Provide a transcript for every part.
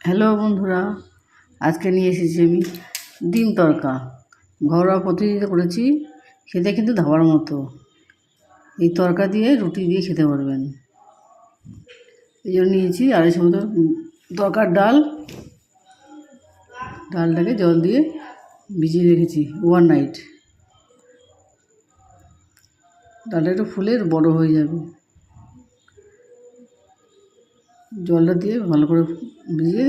Hello বন্ধুরা, আজকে নিয়ে এসেছি আমি ডিম তরকা ঘরোয়া পদ্ধতিতে করেছি, খেতে কিন্তু ধাবার মতো। এই তরকা দিয়ে রুটি দিয়ে খেতে পারবেন। এই জন্য নিয়েছি আড়াইশো মতো তরকার ডাল। ডালটাকে জল দিয়ে ভিজিয়ে রেখেছি ওভার নাইট ডালটা একটু ফুলে বড় হয়ে যাবে। জলটা দিয়ে ভালো করে ভিজিয়ে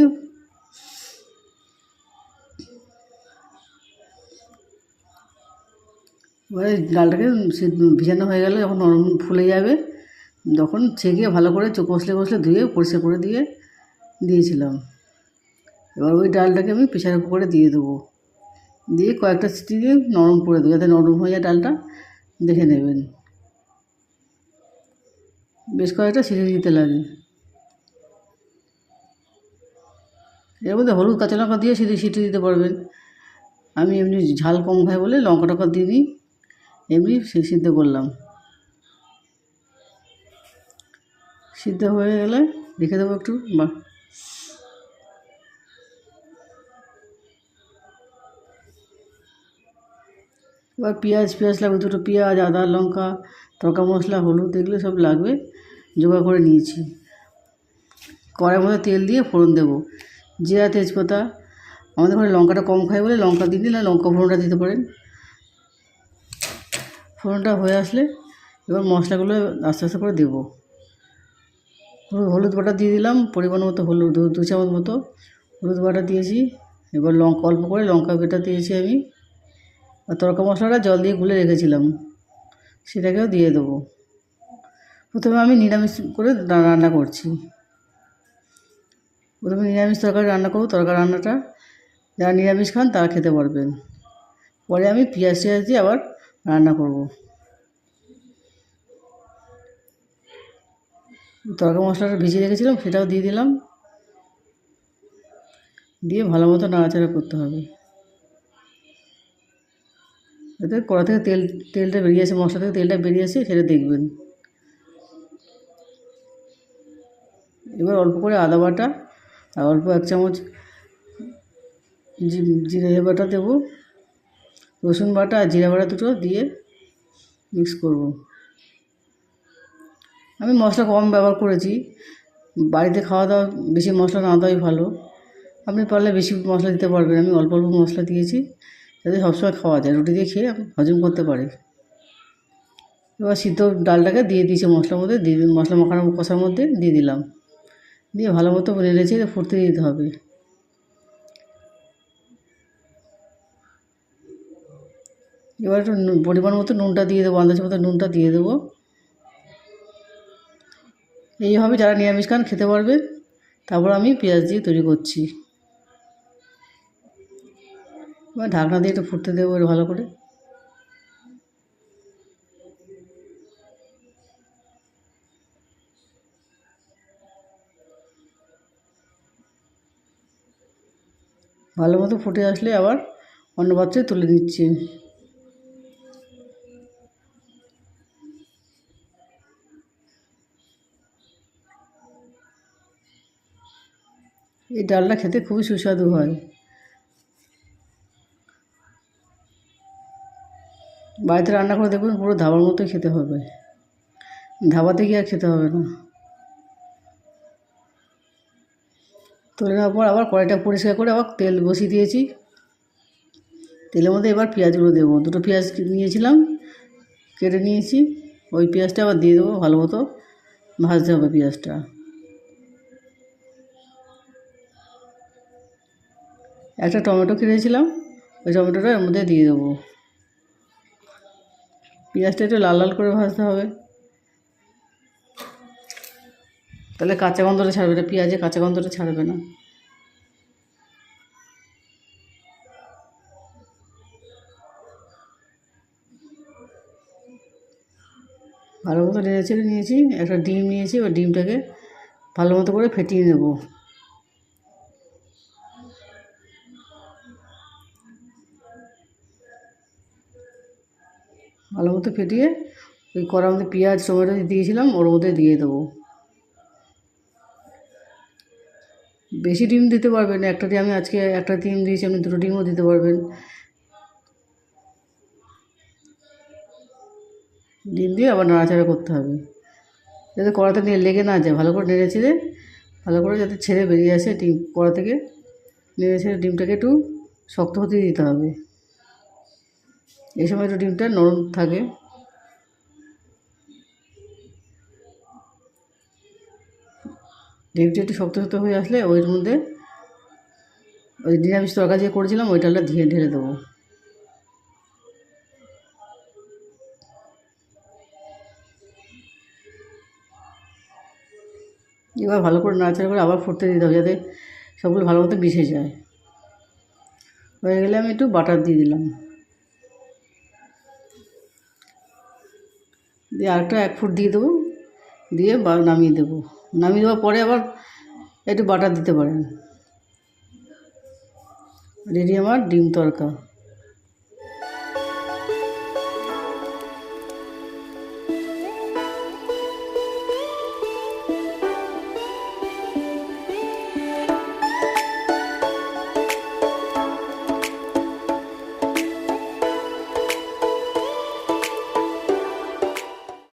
এবারে ডালটাকে সে ভিজানো হয়ে গেলে যখন নরম ফুলে যাবে, তখন ছেঁকে ভালো করে কষলে কষলে ধুয়ে পরিষ্কার করে দিয়ে দিয়েছিলাম। এবার ওই ডালটাকে আমি প্রেশার কুকারে দিয়ে দেবো। দিয়ে কয়েকটা সিটি দিয়ে নরম করে দেবো, যাতে নরম হয়ে যায় ডালটা। দেখে নেবেন। বেশ কয়েকটা সিটি দিতে লাগে। এর মধ্যে হলুদ কাঁচা লঙ্কা দিয়ে সিটি সিটি দিতে পারবেন। আমি এমনি ঝাল কম খাই বলে লঙ্কা টঙ্কা দিয়ে দিই এমনি সিদ্ধ করলাম। সিদ্ধ হয়ে গেলে রেখে দেবো একটু, বা এবার পেঁয়াজ পেঁয়াজ লাগবে দুটো পেঁয়াজ, আদা, লঙ্কা, তরকা মশলা, হলুদ, এগুলো সব লাগবে। জোগাড় করে নিয়েছি। কড়াইয়ের মধ্যে তেল দিয়ে ফোড়ন দেবো। জিরা তেজপাতা, আমাদের ঘরে লঙ্কাটা কম খায় বলে লঙ্কা দিয়ে দিলে লঙ্কা ফোড়নটা দিতে পারেন। ফোড়নটা হয়ে আসলে এবার মশলাগুলো আস্তে আস্তে করে দেবো। হলুদ বাটা দিয়ে দিলাম, পরিমাণ মতো হলুদ, দু চামচ মতো হলুদ বাটা দিয়েছি। এবার লঙ্কা অল্প করে লঙ্কা বেটা দিয়েছি আমি। আর তরকা মশলাটা জল দিয়ে গুলে রেখেছিলাম, সেটাকেও দিয়ে দেবো। প্রথমে আমি নিরামিষ করে রান্না করছি। প্রথমে নিরামিষ তরকারি রান্না করব, তরকারি রান্নাটা। যারা নিরামিষ খান তারা খেতে পারবেন। পরে আমি পেঁয়াজ টিয়াজ দিয়ে আবার রান্না করব। তরকা মশলাটা ভিজিয়ে রেখেছিলাম, সেটাও দিয়ে দিলাম। দিয়ে ভালো মতো নাড়াচাড়া করতে হবে। এতে কড়া থেকে তেল, তেলটা বেরিয়ে আসে, মশলা থেকে তেলটা বেরিয়ে আসে, সেটা দেখবেন। এবার অল্প করে আদা বাটা অল্প এক চামচ জিরে বাটা দেবো, রসুন বাটা আর জিরা বাটা দুটো দিয়ে মিক্স করব। আমি মশলা কম ব্যবহার করেছি, বাড়িতে খাওয়া দাওয়া, বেশি মশলা না দেওয়াই ভালো। আপনি পারলে বেশি মশলা দিতে পারবেন, আমি অল্প অল্প মশলা দিয়েছি, যাতে সবসময় খাওয়া যায়। রুটি দিয়ে খেয়ে হজম করতে পারে এবার সিদ্ধ ডালটাকে দিয়ে দিয়েছি মশলার মধ্যে, দিয়ে মশলা মাখানো কষার মধ্যে, দিয়ে দিলাম। দিয়ে ভালো মতো নেড়ে চেড়ে ফুটতে দিতে হবে। এবার একটু পরিমাণ মতো নুনটা দিয়ে দেবো, আন্দাজ মতো নুনটা দিয়ে দেবো। এইভাবে যারা নিরামিষ খান, খেতে পারবে তারপর আমি পেঁয়াজ দিয়ে তৈরি করছি। এবার ঢাকনা দিয়ে একটু ফুটতে দেবো ভালো করে। ভালো মতো ফুটে আসলে আবার অন্য পাত্রে তুলে দিচ্ছি এই ডালটা খেতে খুবই সুস্বাদু হয়। বাড়িতে রান্না করে দেখবেন পুরো ধাবার মতোই খেতে হবে। ধাবাতে গিয়ে আর খেতে হবে না। তুলে নেওয়ার পর আবার কড়াইটা পরিষ্কার করে আবার তেল বসিয়ে দিয়েছি। তেলের মধ্যে এবার পেঁয়াজগুলো দেবো। দুটো পেঁয়াজ নিয়েছিলাম, কেটে নিয়েছি। ওই পেঁয়াজটা আবার দিয়ে দেবো ভালো মতো। ভাজতে হবে পেঁয়াজটা। একটা টমেটো কিনেছিলাম ওই টমেটোটা এর মধ্যে দিয়ে দেবো। পেঁয়াজটা একটু লাল লাল করে ভাজতে হবে। তাহলে কাঁচা গন্ধটা ছাড়বে না, পেঁয়াজে কাঁচা গন্ধটা ছাড়বে না। ভালো মতো নেড়ে নিয়েছি, একটা ডিম নিয়েছি ওই ডিমটাকে ভালো মতো করে ফেটিয়ে নেব। ভালো মতো ফেটিয়ে ওই কড়ার মধ্যে পেঁয়াজ, টমেটো দিয়েছিলাম, ওর মধ্যে দিয়ে দেবো। বেশি ডিম দিতে পারবেন একটা দিয়ে আমি আজকে, একটা ডিম দিয়েছি, আপনি দুটো ডিমও দিতে পারবেন। ডিম দিয়ে আবার নাড়াচাড়া করতে হবে। যাতে কড়াতে নিয়ে লেগে না যায়, ভালো করে নেড়ে ছেড়ে ভালো করে যাতে ছেড়ে বেরিয়ে আসে ডিম কড়া থেকে। নেড়ে ছেড়ে ডিমটাকে একটু শক্ত হতে দিতে হবে। এই সময় একটু ডিমটা নরম থাকে। ডিমটা একটু শক্ত শক্ত হয়ে আসলে ওইর মধ্যে ওই নিরামিষ তরকারি যে করেছিলাম ওই ডালটা ধীরে ঢেলে দেবো। এবার ভালো করে নাড়াচাড়া করে আবার ফুটতে দিতে হবে যাতে সবগুলো ভালো মতো মিশে যায়। হয়ে গেলে আমি একটু বাটার দিয়ে দিলাম। দিয়ে আরেকটা এক ফুট দিয়ে দেবো, দিয়ে নামিয়ে দেবো। নামিয়ে দেওয়ার পরে আবার একটু বাটার দিতে পারেন। রেডি আমার ডিম তরকা